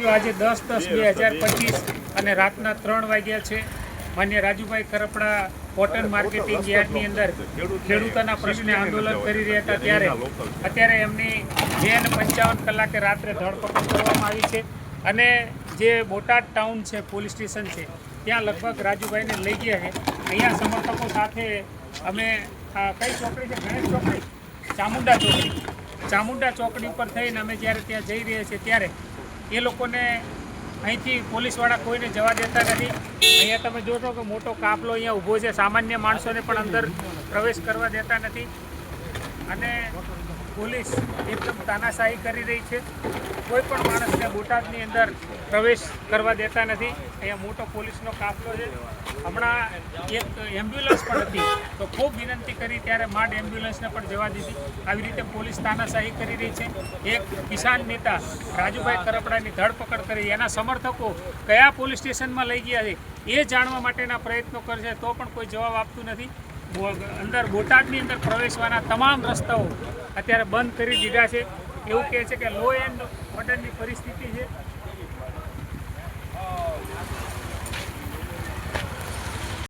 થયું આજે દસ દસ બે હજાર પચીસ અને રાતના ત્રણ વાગ્યા છે. માન્ય રાજુભાઈ કરપડા કોટન માર્કેટિંગ યાર્ડની અંદર ખેડૂતોના પ્રશ્ને આંદોલન કરી રહ્યા હતા ત્યારે અત્યારે એમની બે અને પંચાવન કલાકે રાત્રે ધરપકડ કરવામાં આવી છે. અને જે બોટાદ ટાઉન છે પોલીસ સ્ટેશન છે ત્યાં લગભગ રાજુભાઈને લઈ ગયા છે. અહીંયા સમર્થકો સાથે અમે કઈ ચોકડી છે? ગણેશ ચોકડી? ચામુંડા ચોકડી. ચામુંડા ચોકડી ઉપર થઈને અમે જ્યારે ત્યાં જઈ રહ્યા છીએ ત્યારે એ લોકોને અહીંથી પોલીસવાળા કોઈને જવા દેતા નથી. અહીંયા તમે જોશો કે મોટો કાફલો અહીંયા ઊભો છે. સામાન્ય માણસોને પણ અંદર પ્રવેશ કરવા દેતા નથી. અને પોલીસ એકદમ તાનાશાહી કરી રહી છે. કોઈ પણ માણસને બોટાદની અંદર પ્રવેશ કરવા દેતા નથી. અહીંયા મોટો પોલીસનો કાફલો છે. હમણાં એક એમ્બ્યુલન્સ પણ હતી. તો ખૂબ વિનંતી કરી ત્યારે માંડ એમ્બ્યુલન્સને પણ જવા દીધી. આવી રીતે પોલીસ તાનાશાહી કરી રહી છે. એક કિસાન નેતા રાજુભાઈ કરપડાની ધરપકડ કરી. એના સમર્થકો કયા પોલીસ સ્ટેશનમાં લઈ ગયા છે એ જાણવા માટેના પ્રયત્નો કરશે તો પણ કોઈ જવાબ આપતું નથી. અંદર બોટાદની અંદર પ્રવેશવાના તમામ રસ્તાઓ અત્યારે બંધ કરી દીધા છે. એવું કહે છે કે લો એન્ડ ઓર્ડરની પરિસ્થિતિ છે.